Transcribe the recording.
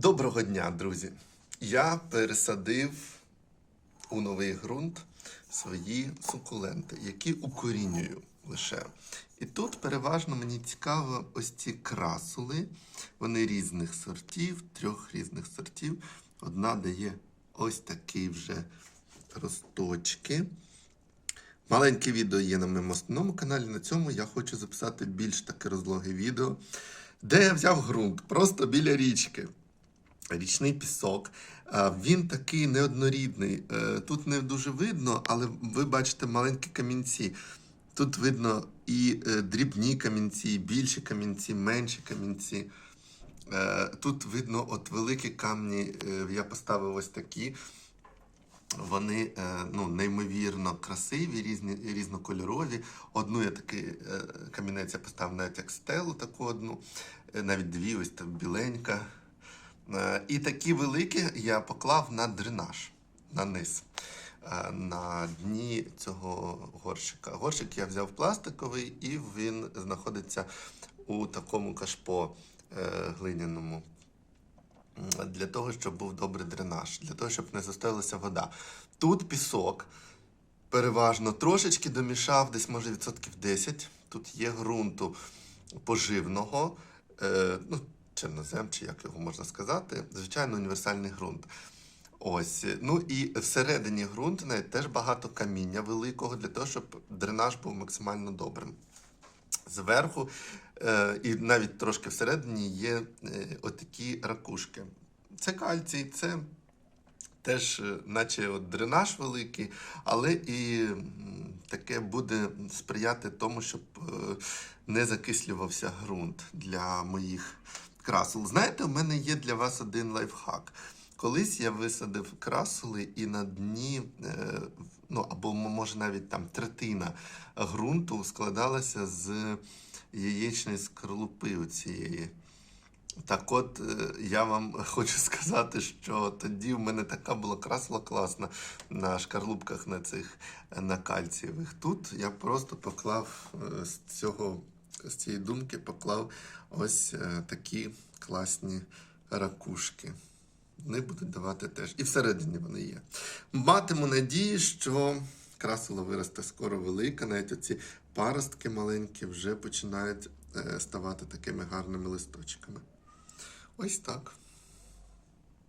Доброго дня, друзі! Я пересадив у новий ґрунт свої сукуленти, які укорінюю лише. І тут переважно мені цікаво ось ці красули. Вони різних сортів, трьох різних сортів. Одна дає ось такі вже росточки. Маленьке відео є на моєму основному каналі. На цьому я хочу записати більш таке розлоге відео, де я взяв ґрунт просто біля річки. Річний пісок. Він такий неоднорідний. Е, Тут не дуже видно, але ви бачите маленькі камінці. Тут видно і е, дрібні камінці, і більші камінці, менші камінці. Е, Тут видно от великі камні. Я поставив ось такі. Вони ну, неймовірно красиві, різні, різнокольорові. Одну я такий камінець я поставив навіть як стелу, таку одну, навіть дві, ось так біленька. Е, І такі великі я поклав на дренаж, на низ, е, на дні цього горщика. Горщик я взяв пластиковий і він знаходиться у такому кашпо е, глиняному. Для того, щоб був добрий дренаж, для того, щоб не застоялася вода. Тут пісок переважно трошечки домішав, десь може відсотків 10. Тут є ґрунту поживного, е, ну, чорнозем, чи як його можна сказати, звичайно, універсальний ґрунт. Ось. Ну і всередині ґрунту навіть теж багато каміння великого для того, щоб дренаж був максимально добрим. Зверху е, і навіть трошки всередині є е, отакі ракушки. Це кальцій, це теж, е, наче от дренаж великий, але і таке буде сприяти тому, щоб е, не закислювався ґрунт для моїх красул. Знаєте, у мене є для вас один лайфхак. Колись я висадив красули і на дні, е, ну або може навіть там третина ґрунту складалася з яєчної скорлупи оцієї. Так от, е, я вам хочу сказати, що тоді в мене така була красла класна на шкарлупках на цих е, на кальцієвих. Тут я просто поклав з цього, з цієї думки поклав ось е, такі класні ракушки. Вони будуть давати теж. І всередині вони є. Матиму надії, що красила виросте скоро велика, навіть оці паростки маленькі вже починають е, ставати такими гарними листочками. Ось так.